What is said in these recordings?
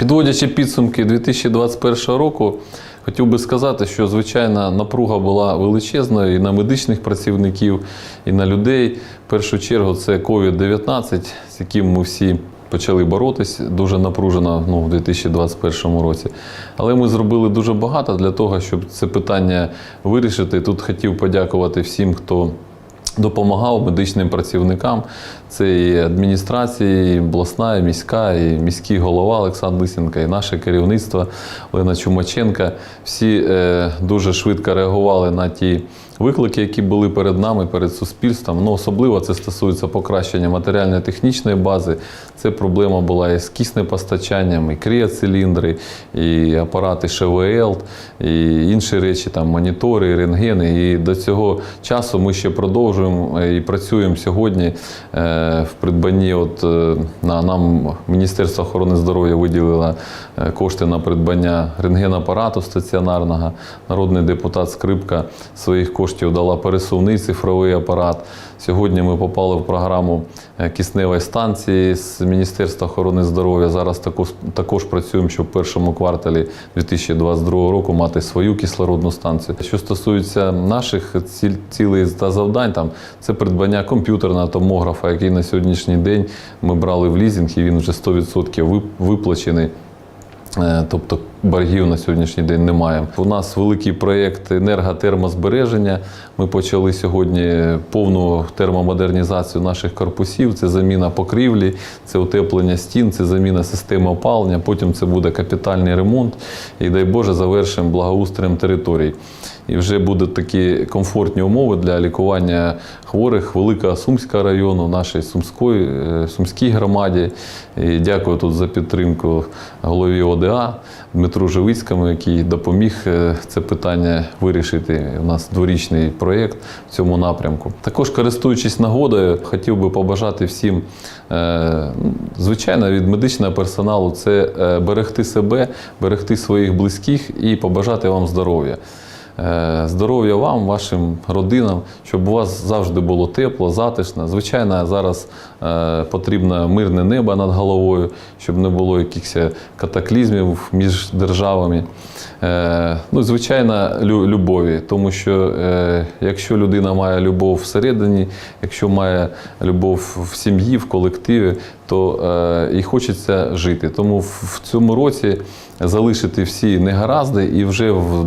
Підводячи підсумки 2021 року, хотів би сказати, що звичайно напруга була величезною і на медичних працівників, і на людей. В першу чергу це COVID-19, з яким ми всі почали боротись дуже напружено ну, в 2021 році. Але ми зробили дуже багато для того, щоб це питання вирішити. Тут хотів подякувати всім, хто допомагав медичним працівникам. Це і адміністрації, і обласна, і міська, і міський голова Олександр Лисенко, і наше керівництво Олена Чумаченка. Всі е, дуже швидко реагували на ті виклики, які були перед нами, перед суспільством. Ну, особливо це стосується покращення матеріально-технічної бази. Це проблема була і з киснепостачанням, і кріоциліндри, і апарати ШВЛ, і інші речі, там монітори, рентгени. І до цього часу ми ще продовжуємо і працюємо сьогодні е, в придбанні. От е, на нам Міністерство охорони здоров'я виділило е, кошти на придбання рентгенапарату стаціонарного. Народний депутат Скрипка своїх коштів дала пересувний цифровий апарат. Сьогодні ми попали в програму е, кисневої станції з Міністерства охорони здоров'я. Зараз також, працюємо, щоб в першому кварталі 2022 року мати свою кислородну станцію. Що стосується наших цілей та завдань, там це придбання комп'ютерного томографа, який на сьогоднішній день ми брали в лізинг, і він вже 100% виплачений. Е, Тобто боргів на сьогоднішній день немає. У нас великий проєкт енерготермозбереження. Ми почали сьогодні повну термомодернізацію наших корпусів. Це заміна покрівлі, це утеплення стін, це заміна системи опалення. Потім це буде капітальний ремонт. І дай Боже, завершимо благоустроєм територій. І вже будуть такі комфортні умови для лікування хворих Великого Сумського району, нашій Сумської, е, Сумській громаді. І дякую тут за підтримку голові ОДА Дмитру Живицькому, який допоміг е, це питання вирішити. У нас дворічний проєкт в цьому напрямку. Також користуючись нагодою, хотів би побажати всім, е, звичайно, від медичного персоналу це е, берегти себе, берегти своїх близьких і побажати вам здоров'я. Е, Здоров'я вам, вашим родинам, щоб у вас завжди було тепло, затишно. Звичайно, зараз е, потрібно мирне небо над головою, щоб не було якихось катаклізмів між державами. Е, Ну, звичайно, любові, тому що якщо людина має любов всередині, якщо має любов в сім'ї, в колективі, то і хочеться жити. Тому в, цьому році залишити всі негаразди і вже в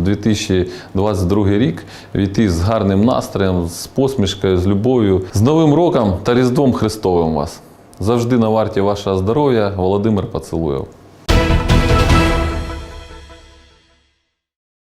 2022 рік війти з гарним настроєм, з посмішкою, з любов'ю, з Новим роком та Різдвом Христовим вас. Завжди на варті вашого здоров'я. Володимир Поцелуєв.